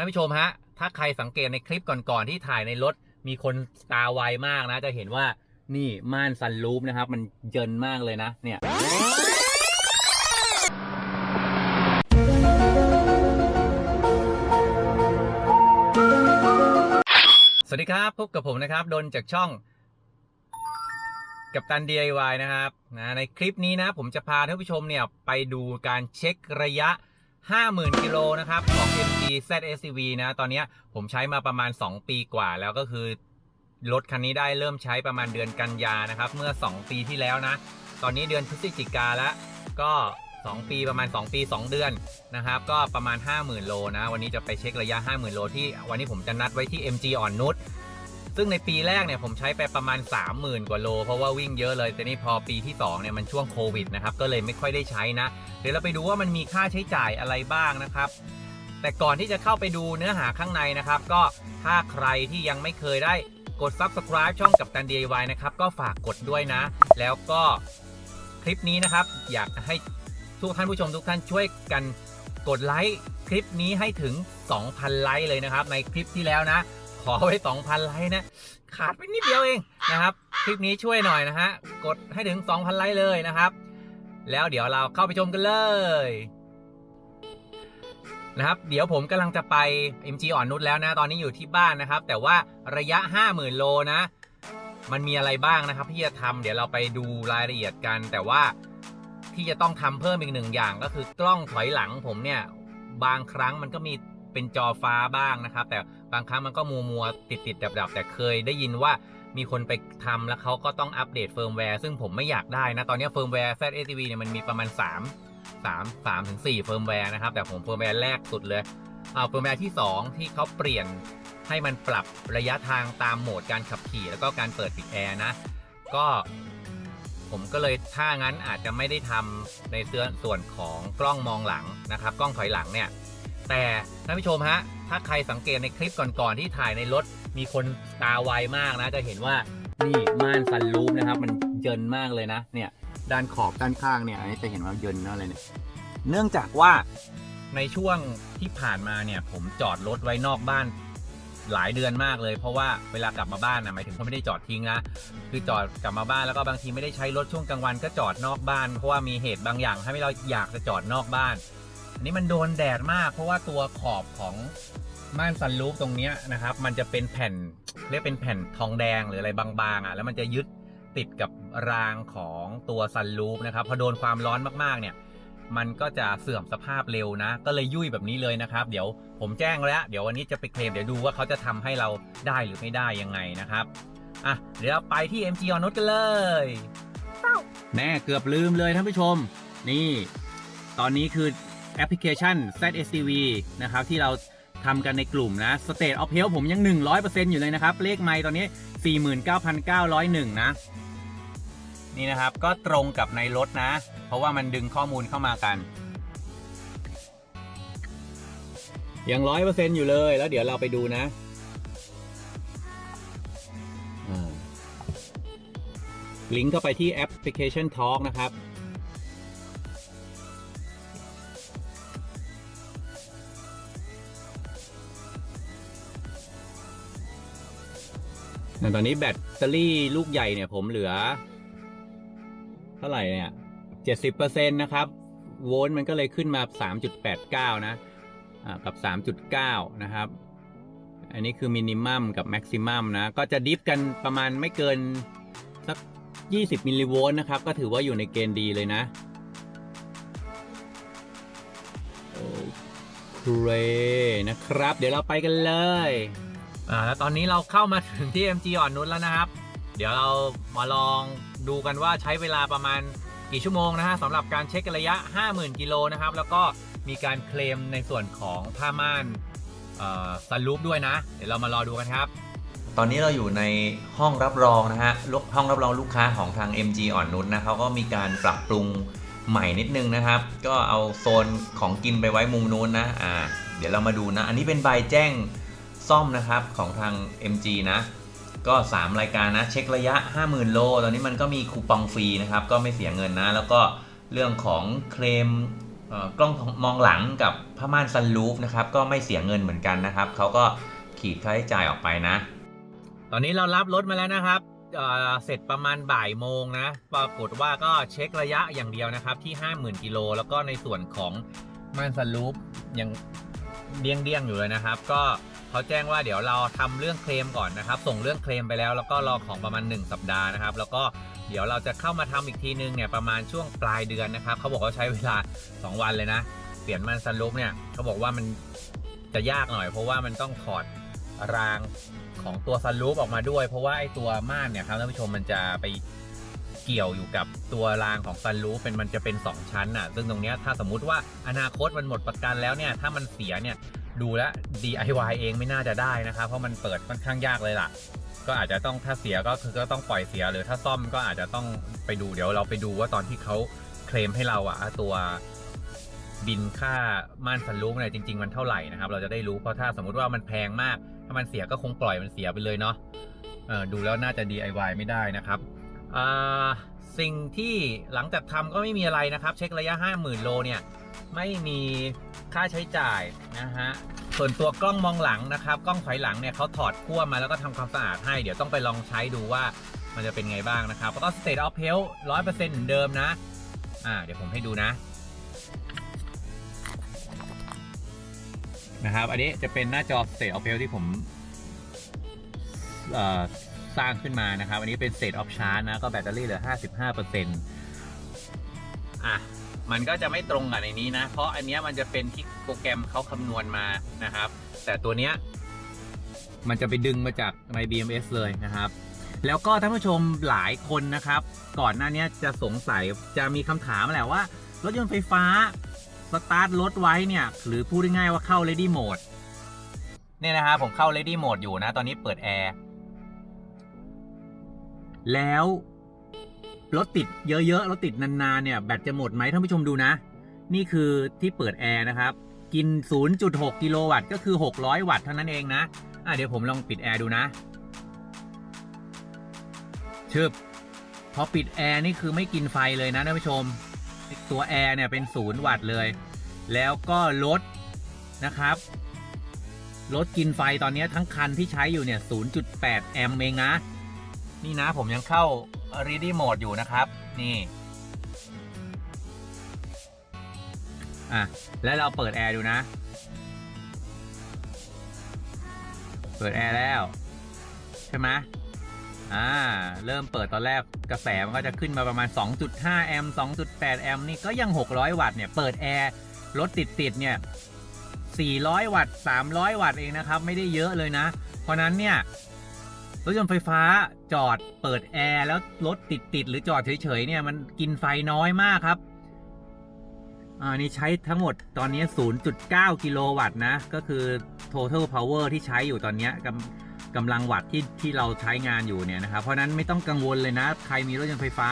ท่านผู้ชมฮะ ถ้าใครสังเกตในคลิปก่อนๆที่ถ่ายในรถมีคนตาไวมากนะ จะเห็นว่านี่ม่านซันรูฟนะครับ มันเยินมากเลยนะ เนี่ยสวัสดีครับ พบกับผมนะครับ ดนจากช่องกับตัน DIY นะครับนะในคลิปนี้นะ ผมจะพาท่านผู้ชมเนี่ยไปดูการเช็คระยะ 50,000 กิโลนะครับของ MG ZSCV นะ ตอนนี้ผมใช้มาประมาณ 2 ปีกว่าแล้วก็คือ รถคันนี้ได้เริ่มใช้ประมาณเดือนกันยานะครับ เมื่อ 2 ปีที่แล้วนะ ตอนนี้เดือนพฤศจิกาแล้วก็ 2 ปีประมาณ 2 ปี 2 เดือนนะครับ ก็ประมาณ 50,000 โลนะ วันนี้จะไปเช็คระยะ 50,000 โลที่วันนี้ผมจะนัดไว้ที่ MG อ่อนนุช ซึ่งในปีแรกเนี่ยผมใช้ไปประมาณ 30,000 กว่าโล เพราะว่าวิ่งเยอะเลย แต่นี่พอปีที่2เนี่ยมันช่วงโควิดนะครับ ก็เลยไม่ค่อยได้ใช้นะ เดี๋ยวเราไปดูว่ามันมีค่าใช้จ่ายอะไรบ้างนะครับ แต่ก่อนที่จะเข้าไปดูเนื้อหาข้างในนะครับ ก็ถ้าใครที่ยังไม่เคยได้กด subscribe ช่องกับตัน DIY นะครับ ก็ฝากกดด้วยนะ แล้วก็คลิปนี้นะครับ อยากให้ทุกท่านผู้ชมทุกท่านช่วยกันกดไลค์คลิปนี้ให้ถึง 2,000 ไลค์เลยนะครับ ในคลิปที่แล้วนะ ขอไว้ 2,000 ไลค์นะ ขาดไปนิดเดียวเองนะครับ คลิปนี้ช่วยหน่อยนะฮะ กดให้ถึง 2,000 ไลค์เลยนะครับ แล้วเดี๋ยวเราเข้าไปชมกันเลยนะครับ เดี๋ยวผมกำลังจะไป MG อ่อนนุชแล้วนะ ตอนนี้อยู่ที่บ้านนะครับ แต่ว่าระยะ 50,000 โลนะ มันมีอะไรบ้างนะครับที่จะทำเดี๋ยวเราไปดูรายละเอียดกัน แต่ว่าที่จะต้องทำเพิ่มอีกหนึ่งอย่าง ก็คือกล้องถอยหลังผมเนี่ย บางครั้งมันก็มี เป็นจอฟ้าบ้างนะครับ แต่บางครั้งมันก็มัวมัวติดติดดับดับแต่เคยได้ยินว่ามีคนไปทำแล้วเขาก็ต้องอัปเดตเฟิร์มแวร์ซึ่งผมไม่อยากได้นะ ตอนนี้เฟิร์มแวร์ ZATV เนี่ยมันมีประมาณ 3 3 3ถึง4เฟิร์มแวร์นะครับ แต่ผมเฟิร์มแวร์แรกสุดเลยเอาเฟิร์มแวร์ที่ 2 ที่เขาเปลี่ยนให้มันปรับระยะทางตามโหมดการขับขี่ แล้วก็การเปิดปิดแอร์นะ ก็ผมก็เลยถ้างั้นอาจจะไม่ได้ทำในส่วนของกล้องมองหลังนะครับ กล้องถอยหลังเนี่ย แต่ท่านผู้ชมฮะ ถ้าใครสังเกตในคลิปก่อนๆที่ถ่ายในรถ มีคนตาไวมากนะ จะเห็นว่านี่ม่านซันรูฟนะครับ มันเยินมากเลยนะ เนี่ย ด้านขอบด้านข้างเนี่ยอันนี้จะเห็นว่าเยินนะอะไรเนี่ย เนื่องจากว่าในช่วงที่ผ่านมาเนี่ยผมจอดรถไว้นอกบ้านหลายเดือนมากเลย เพราะว่าเวลากลับมาบ้านนะหมายถึงผมไม่ได้จอดทิ้งนะคือจอดกลับมาบ้านแล้วก็บางทีไม่ได้ใช้รถช่วงกลางวันก็จอดนอกบ้าน เพราะว่ามีเหตุบางอย่างให้เราอยากจะจอดนอกบ้าน อันนี้มันโดนแดดมาก เพราะว่าตัวขอบของม่านซันรูฟตรงนี้นะครับ มันจะเป็นแผ่นเรียกเป็นแผ่นทองแดงหรืออะไรบางๆอะแล้วมันจะยึดติดกับรางของตัวซันรูฟนะครับพอโดนความร้อนมากๆเนี่ย มันก็จะเสื่อมสภาพเร็วนะ ก็เลยยุ่ยแบบนี้เลยนะครับ เดี๋ยวผมแจ้งแล้ว เดี๋ยววันนี้จะไปเคลมเดี๋ยวดูว่าเขาจะทำให้เราได้หรือไม่ได้ยังไงนะครับอะเดี๋ยวเราไปที่ MG ออนนุชกันเลยแน่เกือบลืมเลยท่านผู้ชม นี่ ตอนนี้คือ แอปพลิเคชัน ZSTV นะครับที่เราทำกันในกลุ่มนะ State of Health ผมยัง 100%อยู่เลยนะครับ เลขไมล์ตอนนี้ 49,901 นะ นี่นะครับก็ตรงกับในรถนะ เพราะว่ามันดึงข้อมูลเข้ามากัน ยังร้อยเปอร์เซ็นต์อยู่เลยแล้วเดี๋ยวเราไปดูนะลิงก์เข้าไปที่แอปพลิเคชัน Talk นะครับ ตอนนี้แบตเตอรี่ลูกใหญ่เนี่ยผมเหลือ เท่าไหร่เนี่ยเจ็ดสิบเปอร์เซ็นต์นะครับ โวลต์มันก็เลยขึ้นมาสามจุดแปดเก้านะกับสามจุดเก้านะครับ อันนี้คือมินิมัมกับแม็กซิมัมนะ ก็จะดิฟกันประมาณไม่เกินสัก20มิลลิโวลต์นะครับ ก็ถือว่าอยู่ในเกณฑ์ดีเลยนะโอเคนะครับ เดี๋ยวเราไปกันเลย อ่าแล้วตอนนี้เราเข้ามาถึงที่ MG อ่อนนุชแล้วนะครับ เดี๋ยวเรามาลองดูกันว่าใช้เวลาประมาณกี่ชั่วโมงนะฮะสำหรับการเช็คระยะ 50,000 กิโลนะครับ แล้วก็มีการเคลมในส่วนของผ้าม่านซันรูปด้วยนะ เดี๋ยวเรามารอดูกันครับ ตอนนี้เราอยู่ในห้องรับรองนะฮะห้องรับรองลูกค้าของทาง MG อ่อนนุชนะเขาก็มีการปรับปรุงใหม่นิดนึงนะครับ ก็เอาโซนของกินไปไว้มุมนู้นนะอ่าเดี๋ยวเรามาดูนะ อันนี้เป็นใบแจ้ง ซ่อมนะครับของทาง MG นะ ก็ 3 รายการนะ เช็คระยะ 50,000 โล ตอนนี้มันก็มีคูปองฟรีนะครับ ก็ไม่เสียเงินนะ แล้วก็เรื่องของเคลมเอ่อกล้องมองหลังกับผ้าม่านซันรูฟนะครับ ก็ไม่เสียเงินเหมือนกันนะครับ เขาก็ขีดค่าใช้จ่ายออกไปนะ ตอนนี้เรารับรถมาแล้วนะครับเเสร็จประมาณบ่ายโมงนะ ปรากฏว่าก็เช็คระยะอย่างเดียวนะครับที่ 50,000 กิโล แล้วก็ในส่วนของม่านสลูปยัง เดี้ยงเดี้ยงๆอยู่เลยนะครับ ก็เขาแจ้งว่าเดี๋ยวเราทำเรื่องเคลมก่อนนะครับ ส่งเรื่องเคลมไปแล้ว แล้วก็รอของประมาณ 1 สัปดาห์นะครับ แล้วก็เดี๋ยวเราจะเข้ามาทำอีกทีนึงเนี่ยประมาณช่วงปลายเดือนนะครับเขาบอกว่าใช้เวลา 2 วันเลยนะ เปลี่ยนม่านสลูปเนี่ยเขาบอกว่ามันจะยากหน่อย เพราะว่ามันต้องถอดรางของตัวซันรูฟออกมาด้วย เพราะว่าไอ้ตัวม่านเนี่ยครับท่านผู้ชมมันจะไป เกี่ยวอยู่กับตัวรางของซันรูฟเป็นมันจะเป็น 2 ชั้นน่ะ ซึ่งตรงเนี้ยถ้าสมมุติว่าอนาคตมันหมดประกันแล้วเนี่ย ถ้ามันเสียเนี่ย ดูแลว DIY เองไม่น่าจะได้นะครับ เพราะมันเปิดค่อนข้างยากเลยล่ะ ก็อาจจะต้องถ้าเสียก็คือก็ต้องปล่อยเสียหรือถ้าซ่อมก็อาจจะต้องไปดูเดี๋ยวเราไปดูว่าตอนที่เขาเคลมให้เราอะตัวบินค่าม่านซันรูฟเนี่ยจริง ๆ มันเท่าไหร่นะครับ เราจะได้รู้เพราะถ้าสมมติว่ามันแพงมาก ถ้ามันเสียก็คงปล่อยมันเสียไปเลยเนาะดูแล้วน่าจะ DIY ไม่ได้นะครับ สิ่งที่หลังจากทำก็ไม่มีอะไรนะครับ เช็คระยะ 50,000 โลเนี่ยไม่มีค่าใช้จ่ายนะฮะส่วนตัวกล้องมองหลังนะครับ กล้องถอยหลังเนี่ยเขาถอดขั้วมาแล้วก็ทำความสะอาดให้ เดี๋ยวต้องไปลองใช้ดูว่ามันจะเป็นไงบ้างนะครับแล้วก็ state of health 100%เหมือนเดิมนะอ่าเดี๋ยวผมให้ดูนะนะครับ อันนี้จะเป็นหน้าจอ state of health ที่ผมเอ่อ สร้างขึ้นมานะครับ อันนี้เป็น state of charge นะ ก็แบตเตอรี่เหลือ 55%อะ มันก็จะไม่ตรงกับในนี้นะ เพราะอันเนี้ยมันจะเป็นที่โปรแกรมเขาคำนวณมานะครับ แต่ตัวเนี้ยมันจะไปดึงมาจากใน BMS เลยนะครับ แล้วก็ท่านผู้ชมหลายคนนะครับ ก่อนหน้านี้จะสงสัยจะมีคำถามแหละว่า รถยนต์ไฟฟ้าสตาร์ทรถไว้เนี่ย หรือพูดง่ายๆว่าเข้า Ready Mode เนี่ยนะครับผมเข้า Ready Mode อยู่นะ ตอนนี้เปิดแอร์ แล้วรถติดเยอะๆ รถติดนานๆ เนี่ย แบตจะหมดไหมท่านผู้ชมดูนะ นี่คือที่เปิดแอร์นะครับ กิน 0.6 กิโลวัตต์ก็คือ 600 วัตต์เท่านั้นเองนะ อะเดี๋ยวผมลองปิดแอร์ดูนะชึบพอปิดแอร์นี่คือไม่กินไฟเลยนะท่านผู้ชม ตัวแอร์เนี่ยเป็น 0 วัตต์เลย แล้วก็ลดนะครับลดกินไฟตอนนี้ทั้งคันที่ใช้อยู่เนี่ย 0.8 แอมป์เองนะ นี่นะผมยังเข้า ready mode อยู่นะครับ นี่ อะ แล้วเราเปิดแอร์ดูนะ เปิดแอร์แล้ว ใช่ไหมอ่า เริ่มเปิดตอนแรกกระแสมันก็จะขึ้นมาประมาณ 2.5 แอมป์2.8 แอมป์นี่ก็ยัง 600 วัตต์เนี่ย เปิดแอร์รถติดติดๆเนี่ย 400 วัตต์ 300 วัตต์เองนะครับ ไม่ได้เยอะเลยนะ เพราะนั้นเนี่ย รถยนต์ไฟฟ้าจอดเปิดแอร์แล้วรถติดติดๆหรือจอดเฉยๆเนี่ยมันกินไฟน้อยมากครับอ่านี่ใช้ทั้งหมดตอนนี้ 0.9 กิโลวัตต์นะ ก็คือ total power ที่ใช้อยู่ตอนนี้กำกำลังวัตต์ที่ที่เราใช้งานอยู่เนี่ยนะครับเพราะนั้นไม่ต้องกังวลเลยนะ ใครมีรถยนต์ไฟฟ้า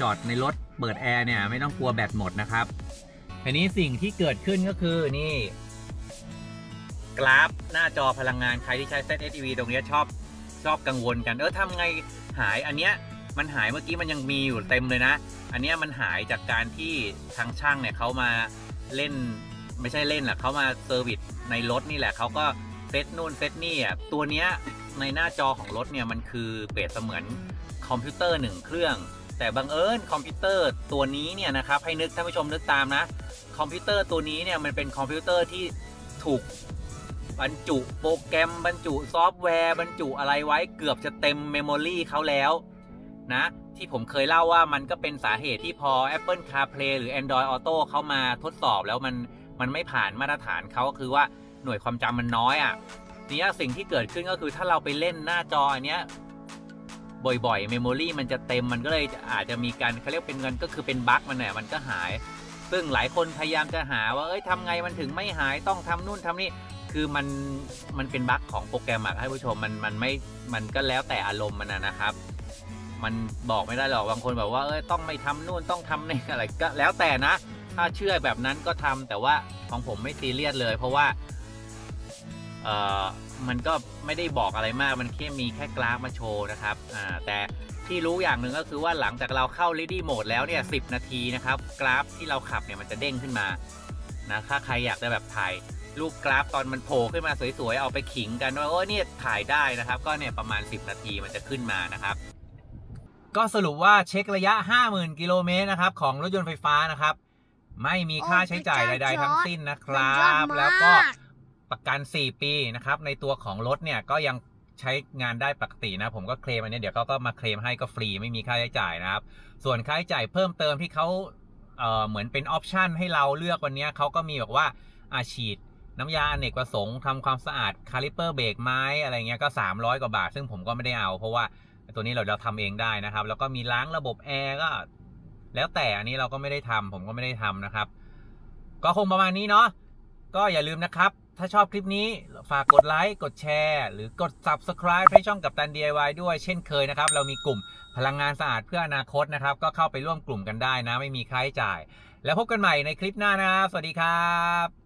จอดในรถเปิดแอร์เนี่ยไม่ต้องกลัวแบตหมดนะครับทีนี้สิ่งที่เกิดขึ้นก็คือนี่ กราฟหน้าจอพลังงานใครที่ใช้ ZSEV ตรงนี้ชอบ ชอบกังวลกัน เออทำไงหายอันเนี้ยมันหายเมื่อกี้มันยังมีอยู่เต็มเลยนะ อันเนี้ยมันหายจากการที่ทางช่างเนี่ยเขามาเล่นไม่ใช่เล่นแหละเขามาเซอร์วิสในรถนี่แหละเขาก็เซตนู่นเซตนี่อะตัวเนี้ยในหน้าจอของรถเนี่ยมันคือเปรียบเสมือนคอมพิวเตอร์หนึ่งเครื่อง แต่บังเอิญคอมพิวเตอร์ตัวนี้เนี่ยนะครับให้นึกท่านผู้ชมนึกตามนะ คอมพิวเตอร์ตัวนี้เนี่ยมันเป็นคอมพิวเตอร์ที่ถูก บรรจุโปรแกรมบรรจุซอฟต์แวร์บรรจุอะไรไว้เกือบจะเต็มเมมโมรีเขาแล้วนะที่ผมเคยเล่าว่ามันก็เป็นสาเหตุที่พอ Apple CarPlay หรือ Android Auto เข้ามาทดสอบแล้วมันมันไม่ผ่านมาตรฐานเขาก็คือว่าหน่วยความจำมันน้อยอะ่ะนี้สิ่งที่เกิดขึ้นก็คือถ้าเราไปเล่นหน้าจออันเนี้ยบ่อยๆเมมโมรีมันจะเต็มมันก็เลยอาจจะมีการเขาเรียกเป็นเงินก็คือเป็นบั๊กมันเนี่ยมันก็หาย ซึ่งหลายคนพยายามจะหาว่าเอ้ยทำไงมันถึงไม่หายต้องทำนู่นทำนี่ คือมันมันเป็นบั๊กของโปรแกรมอะให้ผู้ชมมันมันไม่มันก็แล้วแต่อารมณ์มันนะนะครับ มันบอกไม่ได้หรอกบางคนแบบว่าเอ้ยต้องไม่ทำนู่นต้องทำนี่อะไรก็แล้วแต่นะ ถ้าเชื่อแบบนั้นก็ทำแต่ว่าของผมไม่ซีเรียสเลย เพราะว่าเอ่อมันก็ไม่ได้บอกอะไรมากมันแค่มีแค่กราฟมาโชว์นะครับอ่าแต่ที่รู้อย่างหนึ่งก็คือว่าหลังจากเราเข้า ready mode แล้วเนี่ย10 นาทีนะครับ กราฟที่เราขับเนี่ยมันจะเด้งขึ้นมานะถ้าใครอยากจะแบบถ่าย รูปกราฟตอนมันโผล่ขึ้นมาสวยๆ เอาไปขิงกันว่าโอ้เนี่ยถ่ายได้นะครับ ก็เนี่ยประมาณ 10 นาทีมันจะขึ้นมานะครับ ก็สรุปว่าเช็คระยะ 50,000 กิโลเมตรนะครับของรถยนต์ไฟฟ้านะครับ ไม่มีค่าใช้จ่ายใดๆทั้งสิ้นนะครับ แล้วก็ประกัน 4 ปีนะครับ ในตัวของรถเนี่ยก็ยังใช้งานได้ปกตินะ ผมก็เคลมอันนี้เดี๋ยวเขาก็มาเคลมให้ก็ฟรีไม่มีค่าใช้จ่ายนะครับ ส่วนค่าใช้จ่ายเพิ่มเติมที่เขาเอ่อเหมือนเป็นออปชันให้เราเลือกวันนี้เขาก็มีบอกว่าอาฉีด น้ำยาอเนกประสงค์ทำความสะอาดคาลิเปอร์เบรกไม้อะไรเงี้ยก็ 300 กว่าบาท ซึ่งผมก็ไม่ได้เอาเพราะว่าตัวนี้เราเราทำเองได้นะครับ แล้วก็มีล้างระบบแอร์ก็แล้วแต่อันนี้เราก็ไม่ได้ทำผมก็ไม่ได้ทำนะครับ ก็คงประมาณนี้เนาะก็อย่าลืมนะครับ ถ้าชอบคลิปนี้ฝากกดไลค์กดแชร์ หรือกด subscribe ให้ช่องกับตัน DIY ด้วยเช่นเคยนะครับ เรามีกลุ่มพลังงานสะอาดเพื่ออนาคตนะครับ ก็เข้าไปร่วมกลุ่มกันได้นะ ไม่มีค่าใช้จ่าย แล้วพบกันใหม่ในคลิปหน้านะครับสวัสดีครับ